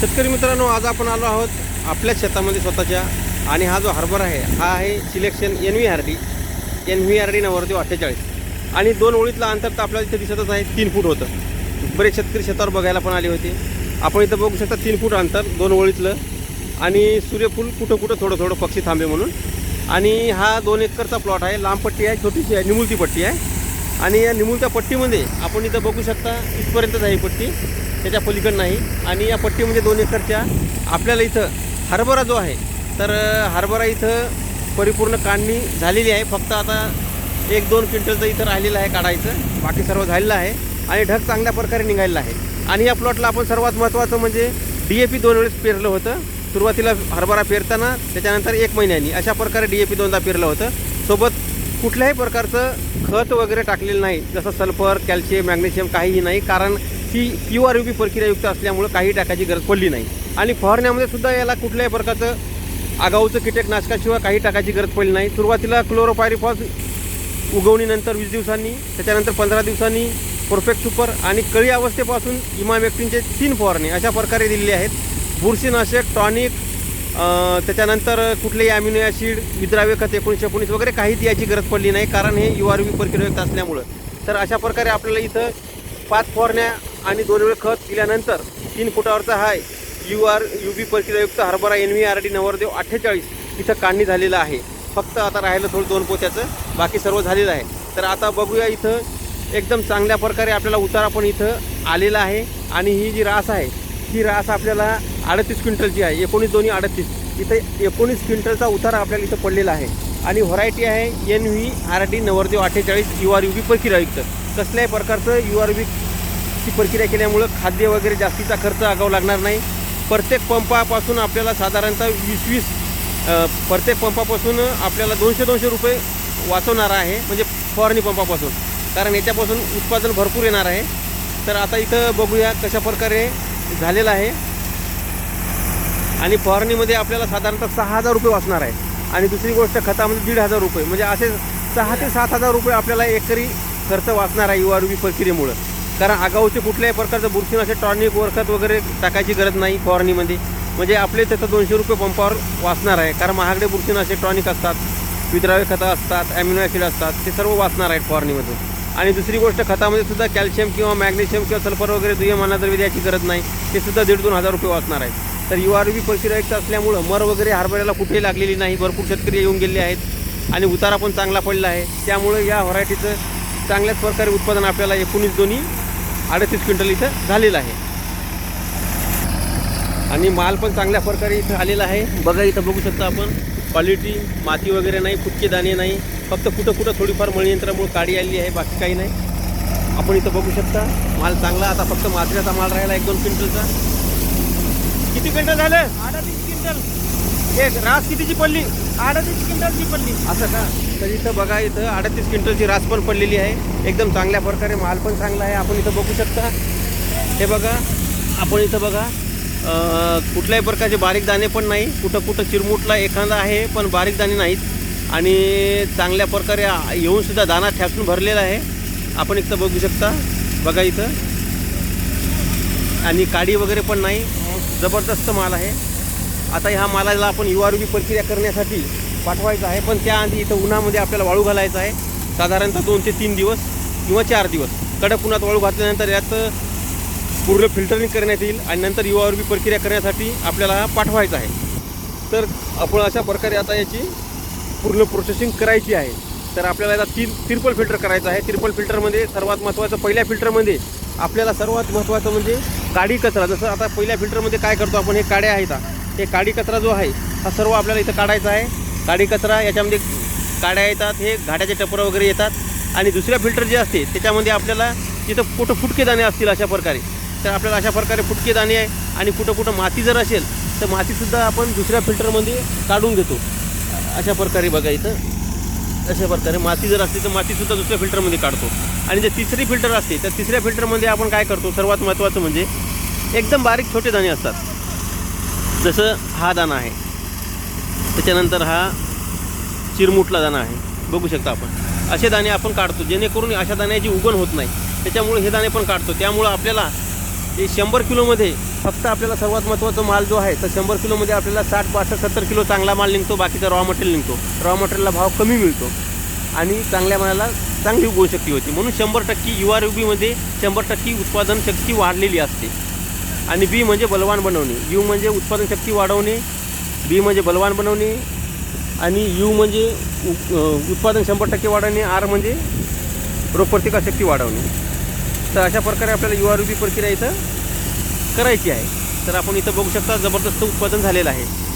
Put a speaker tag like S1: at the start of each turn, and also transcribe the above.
S1: शेतकरी मित्रांनो आज आपण आलो आहोत आपल्या शेतामध्ये स्वतःच्या. आणि हा जो हार्बर आहे हा आहे selection N V R D. N V R D नवरदेव अठ्ठेचाळीस. आणि दोन ओळीतलं अंतर तर आपल्याला इथं दिसतच आहे तीन फूट होतं. बरेच शेतकरी शेतावर बघायला पण आले होते. आपण इथं बघू शकता तीन फूट अंतर दोन ओळीतलं. आणि सूर्यफूल कुठं कुठं थोडं थोडं पक्षी थांबे म्हणून. आणि हा दोन एकरचा प्लॉट आहे लांब पट्टी आहे छोटीशी आहे निमुलती पट्टी आहे. आणि या निमुळच्या पट्टीमध्ये आपण इथं बघू शकता इथपर्यंतच आहे ही पट्टी. त्याच्या पलीकडं नाही. आणि या पट्टीमध्ये दोन एकरच्या आपल्याला इथं हरभरा जो आहे तर हरभरा इथं परिपूर्ण काढणी झालेली आहे. फक्त आता एक दोन क्विंटलचं इथं राहिलेलं आहे काढायचं. बाकी सर्व झालेलं आहे. आणि ढग चांगल्या प्रकारे निघालेला आहे. आणि या प्लॉटला आपण सर्वात महत्त्वाचं म्हणजे डी ए पी दोन वेळेस पेरलं होतं. सुरुवातीला हरभरा पेरताना त्याच्यानंतर एक महिन्यानी अशा प्रकारे डी ए पी दोनदा पेरलं होतं. सोबत कुठल्याही प्रकारचं खत वगैरे टाकलेलं नाही जसं सल्फर कॅल्शियम मॅग्नेशियम काहीही नाही कारण ही यू आर यू पी प्रक्रियायुक्त असल्यामुळं काही टाकायची गरज पडली नाही. आणि फवारण्यामध्ये सुद्धा याला कुठल्याही प्रकारचं आगाऊचं कीटकनाशकाशिवाय काही टाकायची गरज पडली नाही. सुरुवातीला क्लोरोपायरिफॉस उगवणीनंतर वीस दिवसांनी त्याच्यानंतर पंधरा दिवसांनी परफेक्ट सुपर आणि कळी अवस्थेपासून इमामेक्टिनचे तीन फवारणे अशा प्रकारे दिलेले आहेत. बुरशीनाशक टॉनिक त्याच्यानंतर कुठलेही अॅमिनो ॲसिड विद्राव्य खत एकोणीसशे एकोणीस वगैरे काही द्यायची गरज पडली नाही कारण हे यू आर व्ही प्रक्रियायुक्त असल्यामुळं. तर अशा प्रकारे आपल्याला इथं पाच फवारण्या आणि दोन वेळ खत दिल्यानंतर तीन फुटावरचा हा यू आर यू बी प्रक्रियायुक्त हरभरा एन व्ही आर डी नवरदेव अठ्ठेचाळीस इथं काढणी झालेलं आहे. फक्त आता राहिलं थोडं दोन पोत्याचं बाकी सर्व झालेलं आहे. तर आता बघूया इथं एकदम चांगल्या प्रकारे आपल्याला उतारा पण इथं आलेला आहे. आणि ही जी रास आहे ही रास आपल्याला अडतीस क्विंटलची आहे एकोणीस दोन्ही अडतीस. इथं एकोणीस क्विंटलचा उतारा आपल्याला इथं पडलेला आहे. आणि व्हरायटी आहे एन व्ही आर डी नवरदेव अठ्ठेचाळीस यू आर यू बी प्रक्रियायुक्त कसल्याही प्रकारचं यू आर बी ची प्रक्रिया केल्यामुळं खाद्य वगैरे जास्तीचा खर्च आगाव लागणार नाही. प्रत्येक पंपापासून आपल्याला साधारणतः वीस वीस प्रत्येक पंपापासून आपल्याला दोनशे दोनशे रुपये वाचवणार आहे म्हणजे फवारणी पंपापासून. कारण याच्यापासून उत्पादन भरपूर येणार आहे. तर आता इथं बघूया कशा प्रकारे झालेलं आहे. आणि फवारणीमध्ये आपल्याला साधारणतः सहा हजार रुपये वाचणार आहे. आणि दुसरी गोष्ट खतामध्ये दीड हजार रुपये. म्हणजे असे सहा ते सात हजार रुपये आपल्याला एकरी खर्च वाचणार आहे यू आर प्रक्रियेमुळं कारण आगाऊचे कुठल्याही प्रकारचं बुरशीनाशक टॉनिक वरखत वगैरे टाकायची गरज नाही फवारणीमध्ये. म्हणजे आपले त्याचं दोनशे रुपये पंपावर वाचणार आहे. कारण महागडे बुरशीनाशक टॉनिक असतात विद्राव्य खतं असतात ॲमिनो ॲसिड असतात ते सर्व वाचणार आहेत फवारणीमध्ये. आणि दुसरी गोष्ट खतामध्ये सुद्धा कॅल्शियम किंवा मॅग्नेशियम किंवा सल्फर वगैरे दुय्यम अन्नद्रव्य द्यायची गरज नाही. ते सुद्धा दीड दोन हजार रुपये वाचणार आहेत. तर यू आर बी प्रक्रियायुक्त असल्यामुळं मर वगैरे हरभऱ्याला कुठेही लागलेली नाही. भरपूर शेतकरी येऊन गेले आहेत आणि उतारा पण चांगला पडला आहे. त्यामुळं या व्हरायटीचं चांगल्याच प्रकारे उत्पादन आपल्याला एकोणीस दोन्ही अडतीस क्विंटल इथं झालेलं आहे. आणि माल पण चांगल्या प्रकारे इथं आलेला आहे. बघा इथं बघू शकता आपण. क्वालिटी माती वगैरे नाही फुटके दाणे नाही. फक्त कुठं कुठं थोडीफार मळी यंत्रामुळे काडी आलेली आहे बाकी काही नाही. आपण इथं बघू शकता. माल चांगला आता फक्त मात्र्याचा माल राहिला एक दोन क्विंटलचा. किती क्विंटल झालं?
S2: अडतीस क्विंटल.
S1: एक रास कितीची पडली?
S2: अडतीस क्विंटलची पडली.
S1: असं का? तर इथं बघा इथं अडतीस क्विंटलची रास पण पडलेली आहे. एकदम चांगल्या प्रकारे माल पण चांगला आहे. आपण इथं बघू शकता. हे बघा आपण इथं बघा कुठल्याही प्रकारचे बारीक दाणे पण नाही. कुठं कुठं चिरमुटला एखादा आहे पण बारीक दाणे नाहीत. आणि चांगल्या प्रकारे आ- येऊन सुद्धा दाना ठ्यासून भरलेला आहे. आपण इथं बघू शकता. बघा इथं. आणि काडी वगैरे पण नाही. जबरदस्त माल आहे. आता ह्या मालाला आपण यू आर बी प्रक्रिया करण्यासाठी पाठवायचं आहे. पण त्याआधी इथं उन्हामध्ये आपल्याला वाळू घालायचं आहे. साधारणतः दोन ते तीन दिवस किंवा चार दिवस. कडक उन्हात वाळू घातल्यानंतर यात पूर्ण फिल्टरिंग करण्यात येईल आणि नंतर यू आर बी प्रक्रिया करण्यासाठी आपल्याला पाठवायचं आहे. तर आपण अशा प्रकारे आता याची पूर्ण प्रोसेसिंग करायची आहे. तर आपल्याला आता तीन तिरपल फिल्टर करायचं आहे. तिरपल फिल्टरमध्ये सर्वात महत्त्वाचं पहिल्या फिल्टरमध्ये आपल्याला सर्वात महत्त्वाचं म्हणजे काडी कचरा जसं आता पहिल्या फिल्टरमध्ये काय करतो आपण हे काड्या आहेत हे. काडी कचरा जो आहे हा सर्व आपल्याला इथं काढायचा आहे. काडी कचरा याच्यामध्ये काड्या येतात हे घाट्याचे टपरं वगैरे येतात. आणि दुसऱ्या फिल्टर जे असते त्याच्यामध्ये आपल्याला तिथं कुठं फुटके दाणे असतील अशा प्रकारे. तर आपल्याला अशा प्रकारे फुटके दाणे आहे आणि कुठं कुठं माती जर असेल तर मातीसुद्धा आपण दुसऱ्या फिल्टरमध्ये काढून घेतो. अशा प्रकारे बघा इथं. अशा प्रकारे माती जर असली तर मातीसुद्धा दुसऱ्या फिल्टरमध्ये काढतो. आणि जे तिसरी फिल्टर असते तर तिसऱ्या फिल्टरमध्ये आपण काय करतो सर्वात महत्त्वाचं म्हणजे एकदम बारीक छोटे दाणे असतात. जसं हा दाणा आहे त्याच्यानंतर हा चिरमुटला दाणा आहे. बघू शकता आपण. असे दाणे आपण काढतो जेणेकरून अशा दाण्याची उगण होत नाही. त्याच्यामुळे हे दाणे पण काढतो. त्यामुळं आपल्याला ते शंभर किलोमध्ये फक्त फक्त आपल्याला सर्वात महत्त्वाचा माल जो आहे तर शंभर किलोमध्ये आपल्याला साठ पासष्ट सत्तर किलो चांगला माल निघतो बाकीचा रॉ मटेरियल निघतो. रॉ मटेरियलला भाव कमी मिळतो. आणि चांगल्या मनाला चांगली उगवणशक्ती होती. म्हणून शंभर टक्के यू आर बीमध्ये शंभर टक्के उत्पादन शक्ती वाढलेली असते. आणि बी म्हणजे बलवान बनवणे. यू म्हणजे उत्पादन शक्ती वाढवणे बी म्हणजे बलवान बनवणे आणि यू म्हणजे उ- उत्पादन शंभर टक्के वाढवणे आर म्हणजे रोगप्रतिकारशक्ती वाढवणे. तर अशा प्रकारे आपल्याला यू आर बी प्रक्रिया इथं करायची आहे. तर आपण इथं बघू शकता जबरदस्त उत्पादन झालेलं आहे.